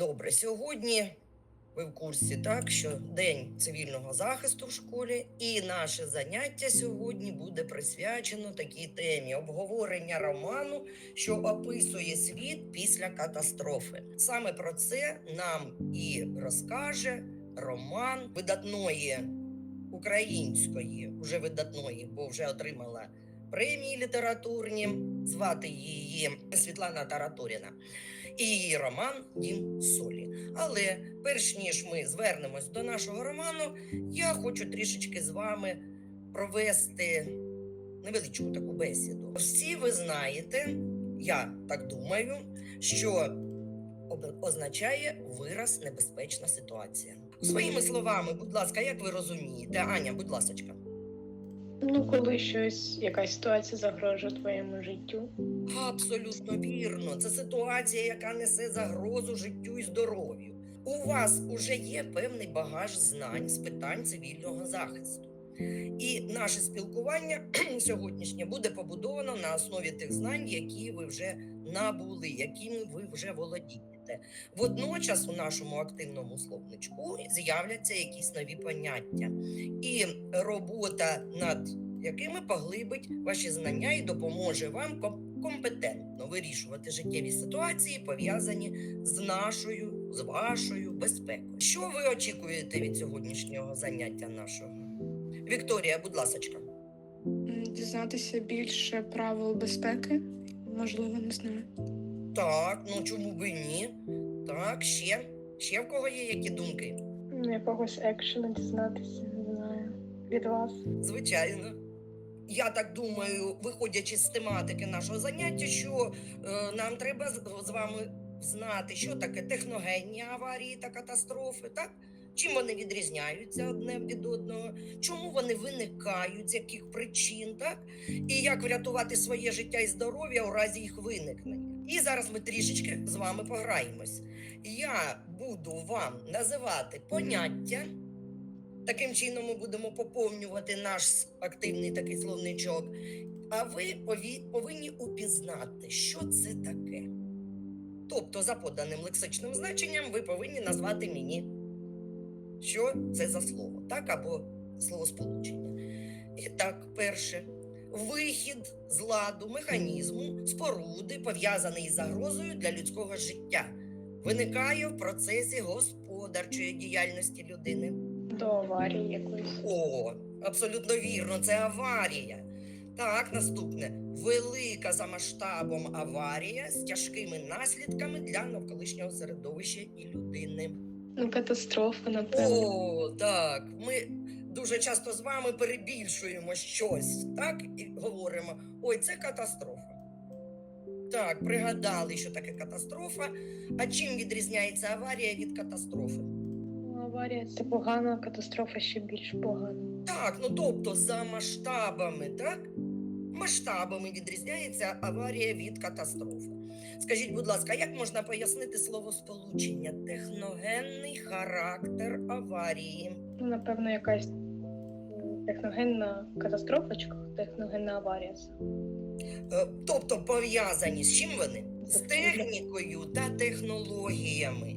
Добре, сьогодні ви в курсі, так, що День цивільного захисту в школі, і наше заняття сьогодні буде присвячено такій темі обговорення роману, що описує світ після катастрофи. Саме про це нам і розкаже роман видатної української, уже видатної, бо вже отримала премії літературні. Звати її Світлана Тараторіна і її роман Дім солі. Але перш ніж ми звернемось до нашого роману, я хочу трішечки з вами провести невеличку таку бесіду. Всі ви знаєте, я так думаю, що означає вираз небезпечна ситуація. Своїми словами, будь ласка, як ви розумієте, Аня, будь ласочка. Ну, коли щось, якась ситуація загрожує твоєму життю. Абсолютно вірно. Це ситуація, яка несе загрозу життю і здоров'ю. У вас уже є певний багаж знань з питань цивільного захисту. І наше спілкування сьогоднішнє буде побудовано на основі тих знань, які ви вже набули, якими ви вже володієте. Водночас у нашому активному словничку з'являться якісь нові поняття, і робота над якими поглибить ваші знання і допоможе вам компетентно вирішувати життєві ситуації, пов'язані з нашою, з вашою безпекою. Що ви очікуєте від сьогоднішнього заняття нашого? Вікторія, будь ласочка. Дізнатися більше правил безпеки, можливо, не знаю. Так, ну чому би ні? Так, ще. Ще в кого є які думки? Ну, Якогось екшену дізнатися, не знаю. Від вас. Звичайно. Я так думаю, виходячи з тематики нашого заняття, що е, нам треба з, з вами знати, що таке техногенні аварії та катастрофи, так? Чим вони відрізняються одне від одного, чому вони виникають, з яких причин, так? І як врятувати своє життя і здоров'я у разі їх виникнення. І зараз ми трішечки з вами пограємось. Я буду вам називати поняття, Таким чином ми будемо поповнювати наш активний такий словничок. А ви повинні упізнати, що це таке. Тобто, за поданим лексичним значенням, ви повинні назвати мені, що це за слово, так або словосполучення. І так, перше. Вихід з ладу механізму, споруди, пов'язаний із загрозою для людського життя, виникає в процесі господарчої діяльності людини. До аварії якоїсь. О, абсолютно вірно, це аварія. Так, наступне велика за масштабом аварія з тяжкими наслідками для навколишнього середовища і людини. Ну, катастрофа, напевно. О, так. Ми дуже часто з вами перебільшуємо щось, так, і говоримо: ой, це катастрофа. Так, пригадали, що таке катастрофа. А чим відрізняється аварія від катастрофи? Ну, Аварія це погано, а катастрофа ще більш погано. Так, ну тобто за масштабами, так? Масштабами відрізняється аварія від катастрофи. Скажіть, будь ласка, як можна пояснити словосполучення техногенний характер аварії? Ну, напевно, якась техногенна катастрофа чи техногенна аварія. Е, Тобто пов'язані з чим вони? З технікою та технологіями.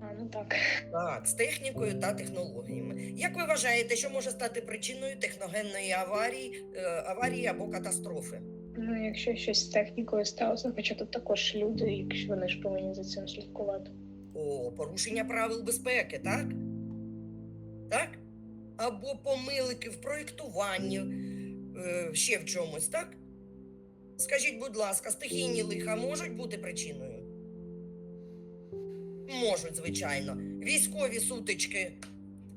А, ну так. Так, з технікою та технологіями. Як ви вважаєте, що може стати причиною техногенної аварії, е, аварії або катастрофи? Ну, якщо щось з технікою сталося, хоча тут також люди, якщо вони ж повинні за цим слідкувати. О, порушення правил безпеки? Так? Або помилки в проєктуванні, е, ще в чомусь, так? Скажіть, будь ласка, стихійні лиха можуть бути причиною? Можуть, звичайно. Військові сутички.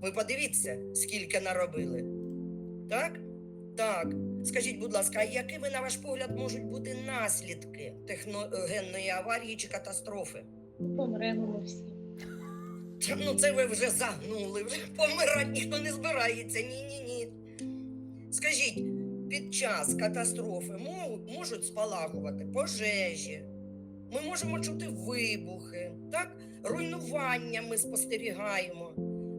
Ви подивіться, скільки наробили. Так? Так. Скажіть, будь ласка, а якими, на ваш погляд, можуть бути наслідки техногенної аварії чи катастрофи? Помремо всі. Ну, це ви вже загнули, вже помирати ніхто не збирається. Ні, ні, ні. Скажіть, під час катастрофи можуть спалахувати пожежі, ми можемо чути вибухи, так? руйнування ми спостерігаємо,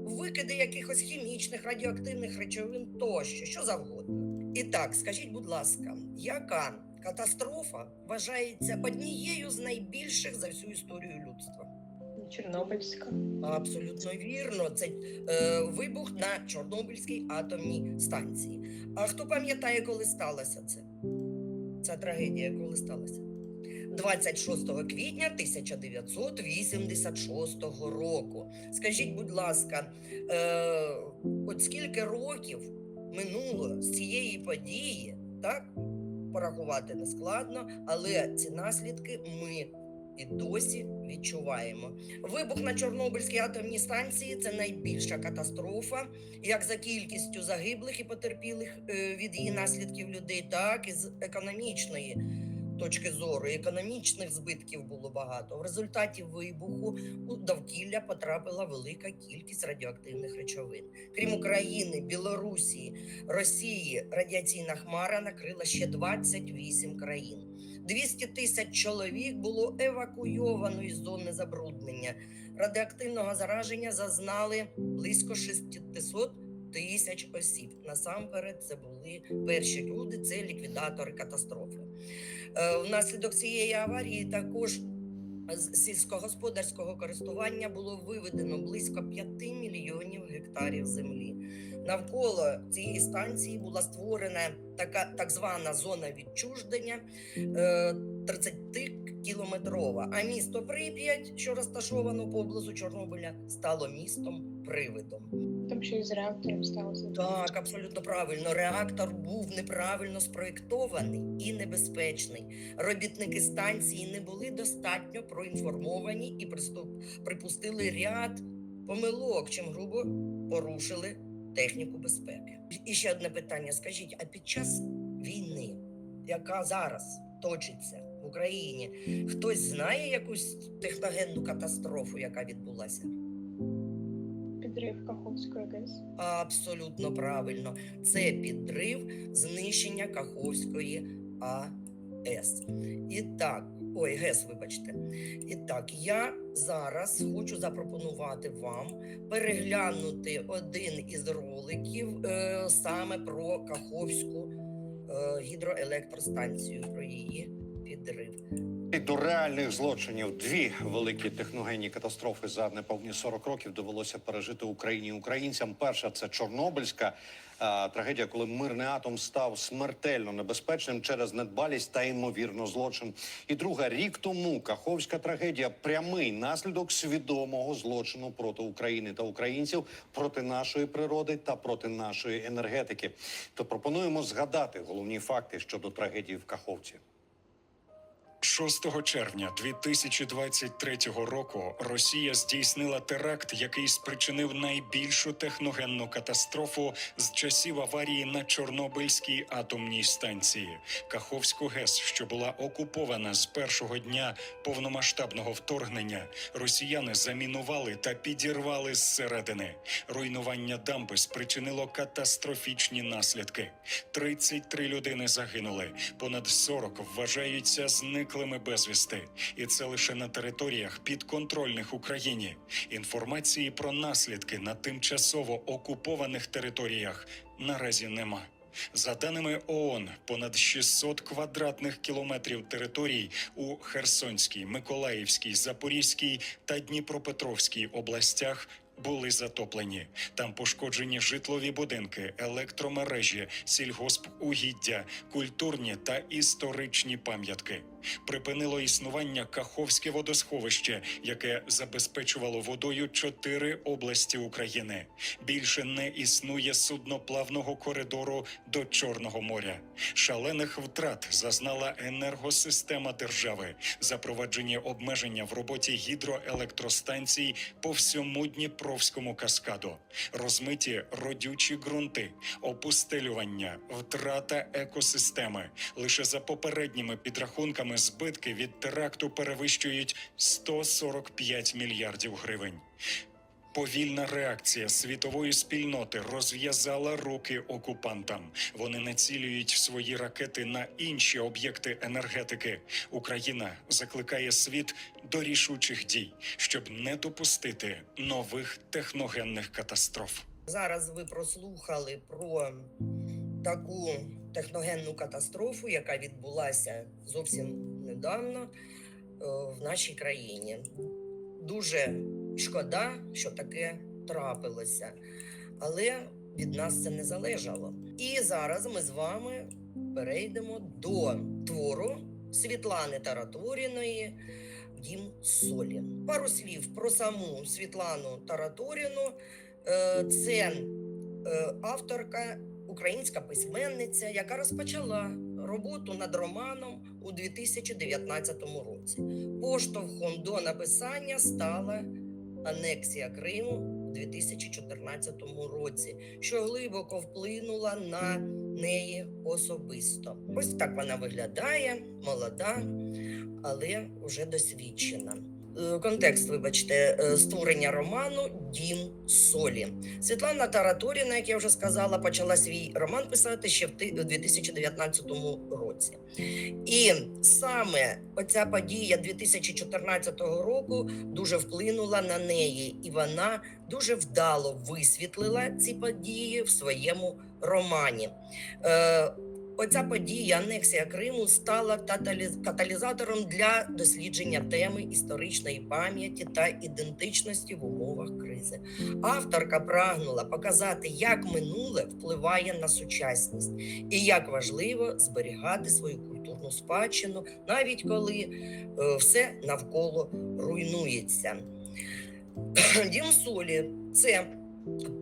викиди якихось хімічних радіоактивних речовин тощо, що завгодно. І так, скажіть, будь ласка, яка катастрофа вважається однією з найбільших за всю історію людства? Чорнобильська. Абсолютно вірно. Це е, вибух на Чорнобильській атомній станції. А хто пам'ятає, коли сталося це? Ця трагедія, коли сталася? 26 квітня 1986 року. Скажіть, будь ласка, е, от скільки років минуло з цієї події, так? Порахувати не складно, але ці наслідки ми і досі відчуваємо. Вибух на Чорнобильській атомній станції це найбільша катастрофа, як за кількістю загиблих і потерпілих е, від її наслідків людей, так і з економічної точки зору. Економічних збитків було багато. В результаті вибуху у довкілля потрапила велика кількість радіоактивних речовин. Крім України, Білорусі, Росії, радіаційна хмара накрила ще 28 країн. 200 тисяч чоловік було евакуйовано із зони забруднення. Радіоактивного зараження зазнали близько 600 тисяч осіб. Насамперед, це були перші люди, це ліквідатори катастрофи. Е, Внаслідок цієї аварії також з сільськогосподарського користування було виведено близько 5 мільйонів гектарів землі. Навколо цієї станції була створена така так звана зона відчуждення е, 30 кілометрова. А місто Прип'ять, що розташовано поблизу Чорнобиля, стало містом привидом. Тому що з реактором сталося так, абсолютно правильно. Реактор був неправильно спроєктований і небезпечний. Робітники станції не були достатньо проінформовані і припустили ряд помилок, чим грубо порушили техніку безпеки. І ще одне питання: скажіть: а під час війни, яка зараз точиться? В Україні, хтось знає якусь техногенну катастрофу, яка відбулася? Підрив Каховської ГЕС. Абсолютно правильно. Це підрив знищення Каховської АЕС. І так, ой, ГЕС, вибачте. І так, я зараз хочу запропонувати вам переглянути один із роликів е, саме про Каховську е, гідроелектростанцію, про її підрив. І До реальних злочинів дві великі техногенні катастрофи за неповні 40 років довелося пережити Україні і українцям. Перша це Чорнобильська а, трагедія, коли мирний атом став смертельно небезпечним через недбалість та ймовірно злочин. І друга рік тому Каховська трагедія прямий наслідок свідомого злочину проти України та українців, проти нашої природи та проти нашої енергетики. То пропонуємо згадати головні факти щодо трагедії в Каховці. 6 червня 2023 року Росія здійснила теракт, який спричинив найбільшу техногенну катастрофу з часів аварії на Чорнобильській атомній станції Каховську ГЕС, що була окупована з першого дня повномасштабного вторгнення. Росіяни замінували та підірвали зсередини. Руйнування дамби спричинило катастрофічні наслідки. 33 людини загинули, понад 40 вважаються зниклими безвісти, і це лише на територіях підконтрольних Україні. Інформації про наслідки на тимчасово окупованих територіях наразі нема. За даними ООН, понад 600 квадратних кілометрів територій у Херсонській, Миколаївській, Запорізькій та Дніпропетровській областях були затоплені. Там пошкоджені житлові будинки, електромережі, сільгоспугіддя, культурні та історичні пам'ятки. Припинило існування Каховське водосховище, яке забезпечувало водою чотири області України. Більше не існує судноплавного коридору до Чорного моря. Шалених втрат зазнала енергосистема держави, запроваджені обмеження в роботі гідроелектростанцій по всьому Дніпровському каскаду, розмиті родючі ґрунти, опустелювання, втрата екосистеми. Лише за попередніми підрахунками збитки від теракту перевищують 145 мільярдів гривень. Повільна реакція світової спільноти розв'язала руки окупантам. Вони націлюють свої ракети на інші об'єкти енергетики. Україна закликає світ до рішучих дій, щоб не допустити нових техногенних катастроф. Зараз ви прослухали про таку техногенну катастрофу, яка відбулася зовсім недавно е, в нашій країні. дуже шкода, що таке трапилося. Але від нас це не залежало. І зараз ми з вами перейдемо до твору Світлани Тараторіної Дім солі. Пару слів про саму Світлану Тараторіну. Е, Це е, авторка, українська письменниця, яка розпочала роботу над романом у 2019 році. Поштовхом до написання стала анексія Криму у 2014 році, що глибоко вплинула на неї особисто. Ось так вона виглядає, молода, але вже досвідчена. Е, Контекст, вибачте, е, створення роману Дім солі. Світлана Тараторіна, як я вже сказала, почала свій роман писати ще в 2019 році. І саме оця подія 2014 року дуже вплинула на неї, і вона дуже вдало висвітлила ці події в своєму романі. Оця подія, анексія Криму, стала каталізатором для дослідження теми історичної пам'яті та ідентичності в умовах кризи. Авторка прагнула показати, як минуле впливає на сучасність і як важливо зберігати свою культурну спадщину, навіть коли е, все навколо руйнується. Дім солі це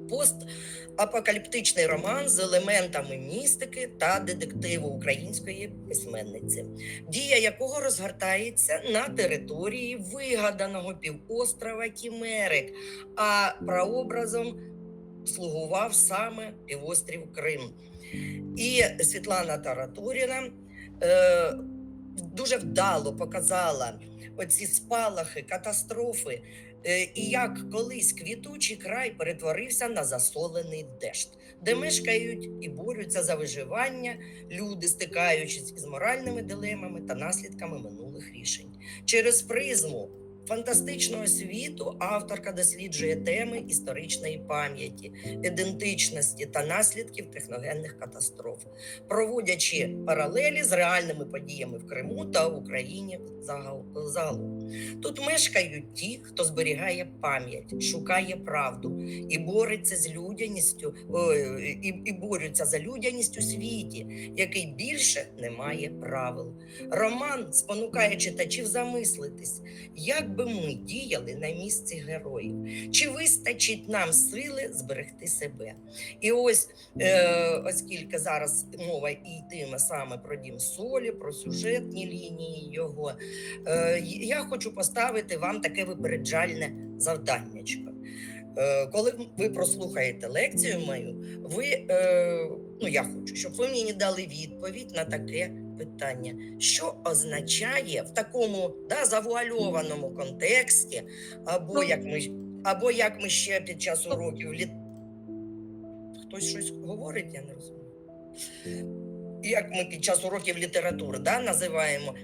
постапокаліптичний роман з елементами містики та детективу української письменниці, дія якого розгортається на території вигаданого півострова Кімерик, а прообразом слугував саме півострів Крим. І Світлана Таратуріна е, дуже вдало показала оці спалахи, катастрофи, і як колись квітучий край перетворився на засолений дешт, де мешкають і борються за виживання люди, стикаючись із моральними дилемами та наслідками минулих рішень. Через призму фантастичного світу авторка досліджує теми історичної пам'яті, ідентичності та наслідків техногенних катастроф, проводячи паралелі з реальними подіями в Криму та Україні загал- загалом. Тут мешкають ті, хто зберігає пам'ять, шукає правду і бореться з людяністю, і, і борються за людяність у світі, який більше не має правил. Роман спонукає читачів замислитись, як би ми діяли на місці героїв, чи вистачить нам сили зберегти себе. І ось, е, оскільки зараз мова йтиме саме про дім солі, про сюжетні лінії його, е, я хочу поставити вам таке випереджальне завданнячко. Е, Коли ви прослухаєте лекцію мою, ви е, ну я хочу, щоб ви мені дали відповідь на таке питання, що означає в такому да, завуальованому контексті, або як ми або як ми ще під час уроків літ... хтось щось говорить, я не розумію. Як ми під час уроків літератури да, називаємо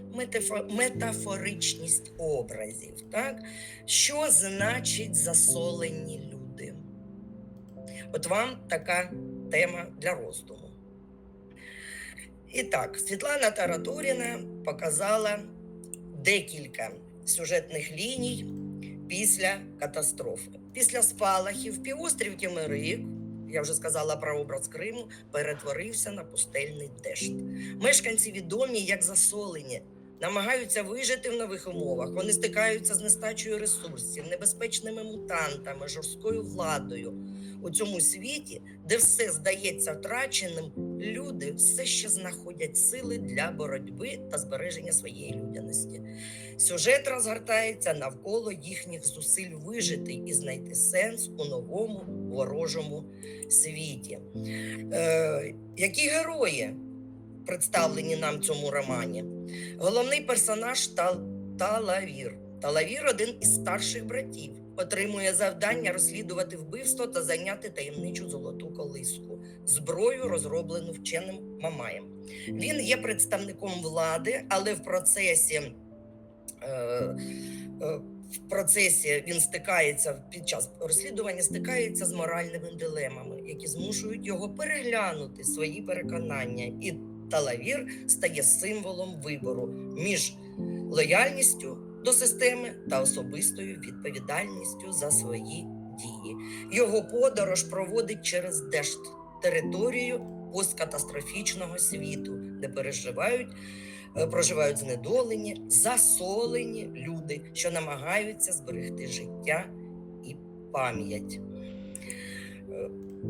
метафоричність образів. Так? Що значить засолені люди? От вам така тема для роздуму. І так, Світлана Тараторіна показала декілька сюжетних ліній після катастрофи. Після спалахів півострів Тімирик, я вже сказала про образ Криму, перетворився на пустельний дешт. Мешканці відомі як засолені, намагаються вижити в нових умовах. Вони стикаються з нестачею ресурсів, небезпечними мутантами, жорсткою владою. У цьому світі, де все здається втраченим, люди все ще знаходять сили для боротьби та збереження своєї людяності. Сюжет розгортається навколо їхніх зусиль вижити і знайти сенс у новому ворожому світі. Е, які герої представлені нам в цьому романі? Головний персонаж Тал- Талавір. Талавір один із старших братів. Отримує завдання розслідувати вбивство та зайняти таємничу золоту колиску, зброю, розроблену вченим Мамаєм. Він є представником влади, але в процесі, е, е, в процесі він стикається під час розслідування, стикається з моральними дилемами, які змушують його переглянути свої переконання. І Талавір стає символом вибору між лояльністю до системи та особистою відповідальністю за свої дії. Його подорож проводить через дешт територію посткатастрофічного світу, де переживають. е, Проживають знедолені, засолені люди, що намагаються зберегти життя і пам'ять.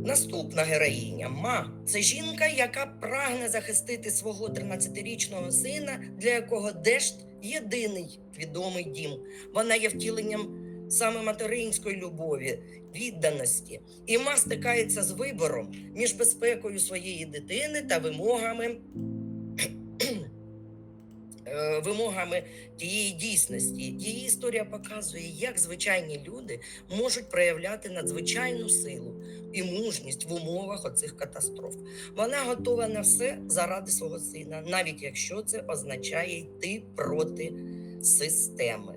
Наступна героїня Ма це жінка, яка прагне захистити свого 13-річного сина, для якого Дешт єдиний відомий дім. Вона є втіленням саме материнської любові, відданості. І Ма стикається з вибором між безпекою своєї дитини та вимогами. Е, Вимогами тієї дійсності її історія показує, як звичайні люди можуть проявляти надзвичайну силу і мужність в умовах оцих катастроф. Вона готова на все заради свого сина, навіть якщо це означає йти проти системи.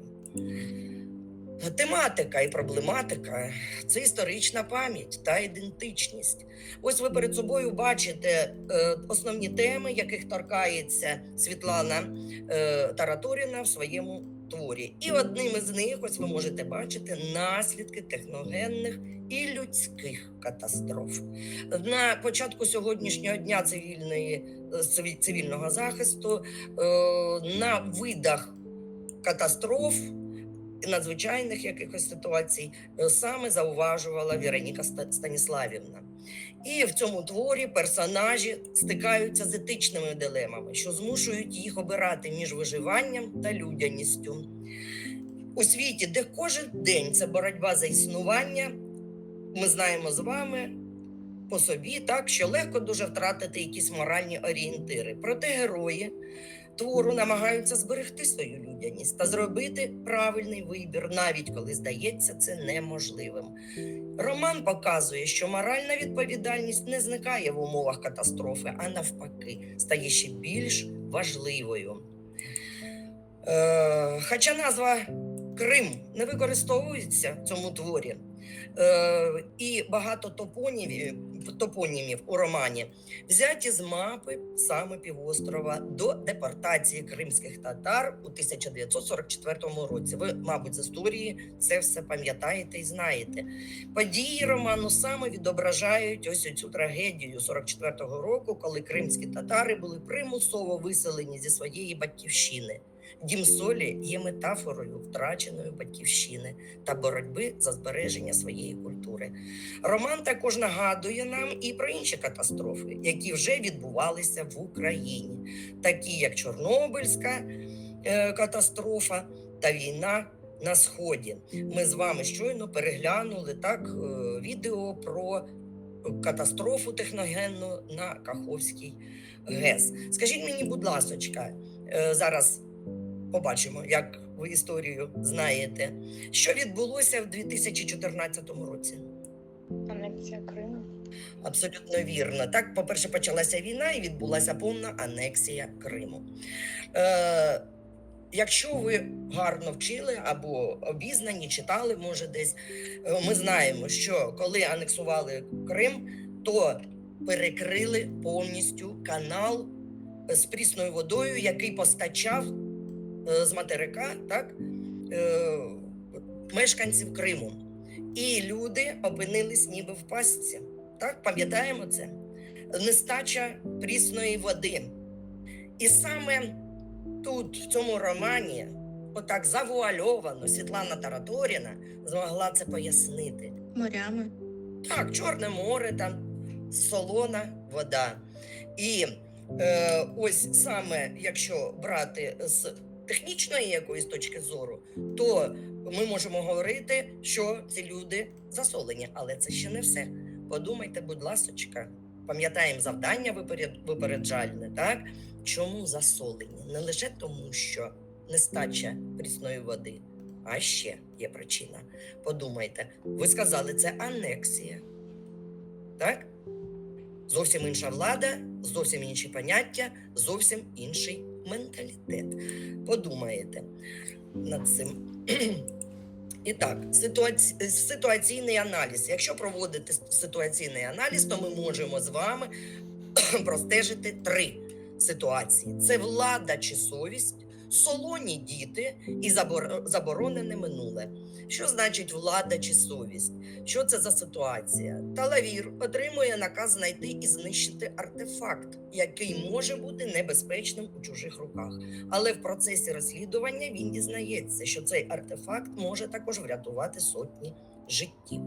Тематика і проблематика це історична пам'ять та ідентичність. Ось ви перед собою бачите е, основні теми, яких торкається Світлана е, Тараторіна в своєму творі. І одним із них, ось ви можете бачити, наслідки техногенних і людських катастроф. На початку сьогоднішнього дня цивільної е, цивільного захисту на видах катастроф. Надзвичайних якихось ситуацій е, саме зауважувала Вероніка Ста- Станіславівна. І в цьому творі персонажі стикаються з етичними дилемами, що змушують їх обирати між виживанням та людяністю. У світі, де кожен день це боротьба за існування, ми знаємо з вами по собі, так що легко дуже втратити якісь моральні орієнтири. Проте герої твору намагаються зберегти свою людяність та зробити правильний вибір, навіть коли здається це неможливим. Роман показує, що моральна відповідальність не зникає в умовах катастрофи, а навпаки, стає ще більш важливою. Е, хоча назва Крим не використовується в цьому творі, і багато топонімів, топонімів у романі взяті з мапи саме півострова до депортації кримських татар у 1944 році. Ви, мабуть, з історії це все пам'ятаєте і знаєте. Події роману саме відображають ось цю трагедію 44-го року, коли кримські татари були примусово виселені зі своєї батьківщини. Дім солі є метафорою втраченої батьківщини та боротьби за збереження своєї культури. Роман також нагадує нам і про інші катастрофи, які вже відбувалися в Україні, такі як Чорнобильська е, катастрофа та війна на сході. Ми з вами щойно переглянули так е, відео про катастрофу техногенну на Каховській ГЕС. Скажіть мені, будь ласочка, е, зараз побачимо, як ви історію знаєте, що відбулося в 2014 році. Анексія Криму. Абсолютно вірно. Так, по-перше, почалася війна і відбулася повна анексія Криму. Е, якщо ви гарно вчили або обізнані, читали, може, десь, е, ми знаємо, що коли анексували Крим, то перекрили повністю канал з прісною водою, який постачав з материка так, е, мешканців Криму. І люди опинились ніби в пастці. Так, пам'ятаємо це? Нестача прісної води. І саме тут, в цьому романі, отак завуальовано Світлана Тараторіна змогла це пояснити. Морями. Так, Чорне море, там солона вода. І е, ось саме якщо брати з технічної якоїсь точки зору, то ми можемо говорити, що ці люди засолені, але це ще не все. Подумайте, будь ласочка, пам'ятаємо завдання випереджальне, так? Чому засолені? Не лише тому, що нестача прісної води, а ще є причина. Подумайте, ви сказали, це анексія. Так? Зовсім інша влада, зовсім інші поняття, зовсім інший менталітет. Подумаєте над цим. І так, ситуаці... ситуаційний аналіз. Якщо проводити ситуаційний аналіз, то ми можемо з вами простежити три ситуації: це влада чи совість, солоні діти і забор- заборонене минуле. Що значить влада чи совість? Що це за ситуація? Талавір отримує наказ знайти і знищити артефакт, який може бути небезпечним у чужих руках. Але в процесі розслідування він дізнається, що цей артефакт може також врятувати сотні життів.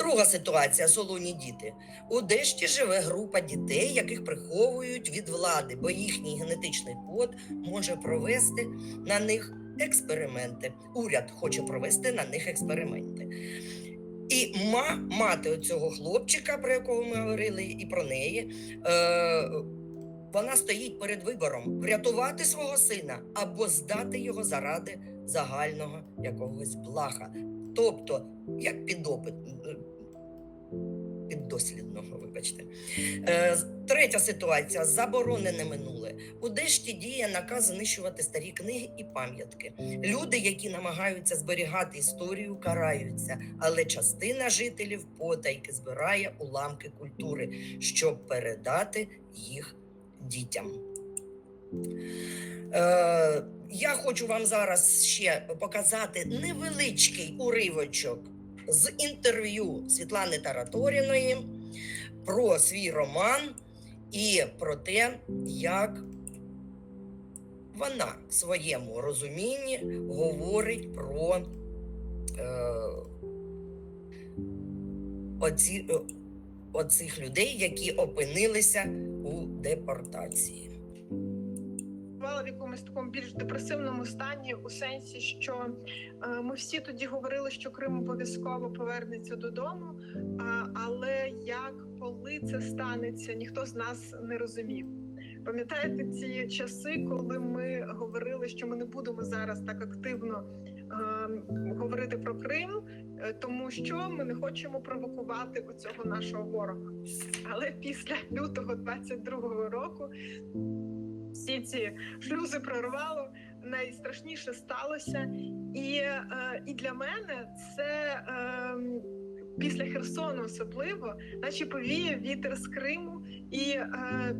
Друга ситуація солоні діти. У Дешті живе група дітей, яких приховують від влади, бо їхній генетичний код може провести на них експерименти. Уряд хоче провести на них експерименти. І ма, мати цього хлопчика, про якого ми говорили, і про неї. Е, вона стоїть перед вибором врятувати свого сина або здати його заради загального якогось блага. Тобто, як підопит, піддослідного, вибачте. Е, Третя ситуація заборонене минуле. У Дешті діє наказ знищувати старі книги і пам'ятки. Люди, які намагаються зберігати історію, караються, але частина жителів потайки збирає уламки культури, щоб передати їх дітям. Е, я хочу вам зараз ще показати невеличкий уривочок з інтерв'ю Світлани Тараторіної про свій роман і про те, як вона в своєму розумінні говорить про е, оці, е, оцих людей, які опинилися у депортації. Перебувала в якомусь такому більш депресивному стані, у сенсі, що е, ми всі тоді говорили, що Крим обов'язково повернеться додому. Але як коли це станеться, ніхто з нас не розумів. Пам'ятаєте ці часи, коли ми говорили, що ми не будемо зараз так активно е, говорити про Крим, е, тому що ми не хочемо провокувати у цього нашого ворога. Але після лютого 22-го року всі ці шлюзи прорвало, найстрашніше сталося. І, е, і для мене це е, після Херсону особливо, наче повіє вітер з Криму, і е,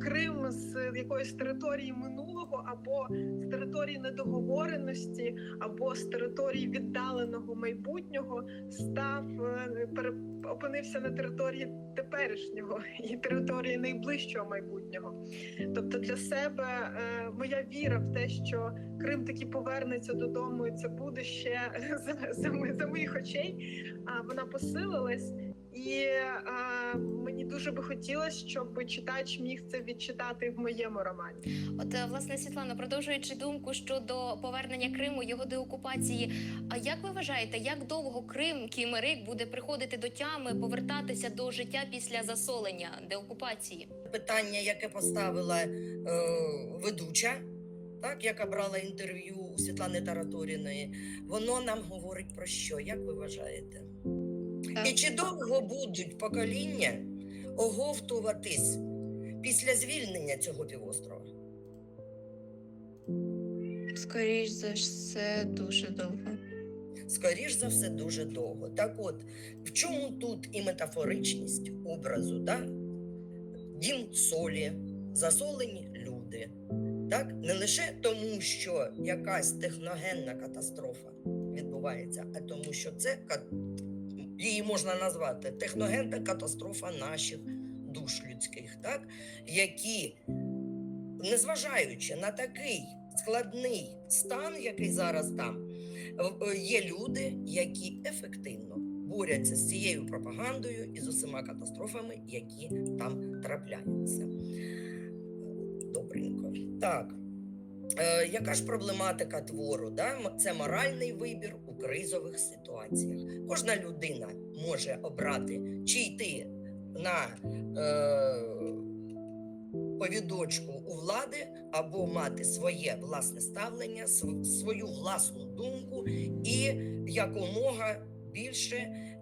Крим з якоїсь території минулого, або з території недоговореності, або з території віддаленого майбутнього став е, опинився на території теперішнього і території найближчого майбутнього. Тобто для себе е, моя віра в те, що Крим таки повернеться додому, і це буде ще за, за, за моїх очей. А вона посилилась, і е, дуже би хотілося, щоб читач міг це відчитати в моєму романі. От е, власне Світлана, продовжуючи думку щодо повернення Криму, його деокупації. А як ви вважаєте, як довго Крим Кімерик буде приходити до тями, повертатися до життя після засолення деокупації? питання, яке поставила е, ведуча, так, яка брала інтерв'ю у Світлани Тараторіної, воно нам говорить про що? Як ви вважаєте? І чи довго будуть покоління оговтуватись після звільнення цього півострова? Скоріш за все, дуже довго. Скоріш за все, дуже довго. Так от, в чому тут і метафоричність образу, да? дім солі, засолені люди. Так? Не лише тому, що якась техногенна катастрофа відбувається, а тому, що це її можна назвати техногенна катастрофа наших душ людських, так? які, незважаючи на такий складний стан, який зараз там, е, є люди, які ефективно борються з цією пропагандою і з усіма катастрофами, які там трапляються. Добренько. Так. Е, яка ж проблематика твору? Да? Це моральний вибір у кризових ситуаціях. Кожна людина може обрати, чи йти на е, повідочку у влади, або мати своє власне ставлення, свою власну думку і якомога більше е,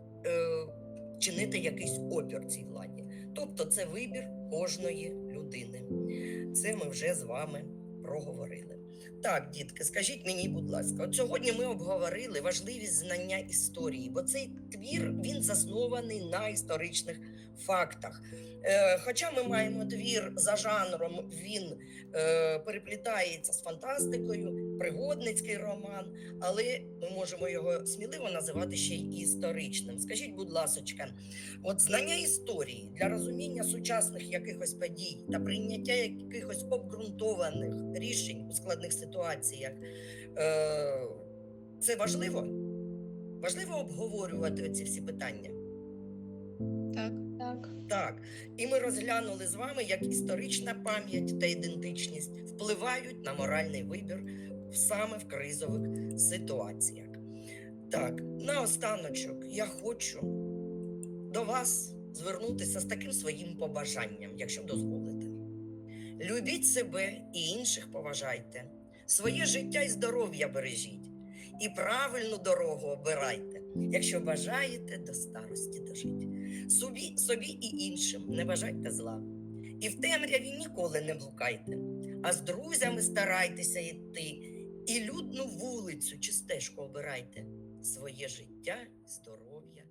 чинити якийсь опір цій владі. Тобто це вибір кожної людини. Це ми вже з вами проговорили. Так, дітки, скажіть мені, будь ласка, от сьогодні ми обговорили важливість знання історії, бо цей твір він заснований на історичних фактах. Е, хоча ми маємо твір за жанром, він е, переплітається з фантастикою, пригодницький роман, але ми можемо його сміливо називати ще й історичним. Скажіть, будь ласочка, от знання історії для розуміння сучасних якихось подій та прийняття якихось обґрунтованих рішень у складних ситуаціях, е, це важливо? Важливо обговорювати ці всі питання. Так. Так. Так, і ми розглянули з вами, як історична пам'ять та ідентичність впливають на моральний вибір саме в кризових ситуаціях. Так, наостаночок я хочу до вас звернутися з таким своїм побажанням, якщо дозволите. Любіть себе і інших поважайте, своє життя і здоров'я бережіть, і правильну дорогу обирайте, якщо бажаєте до старості дожити. Собі, собі і іншим не бажайте зла. І в темряві ніколи не блукайте, а з друзями старайтеся йти, і людну вулицю чи стежку обирайте. Своє життя, здоров'я.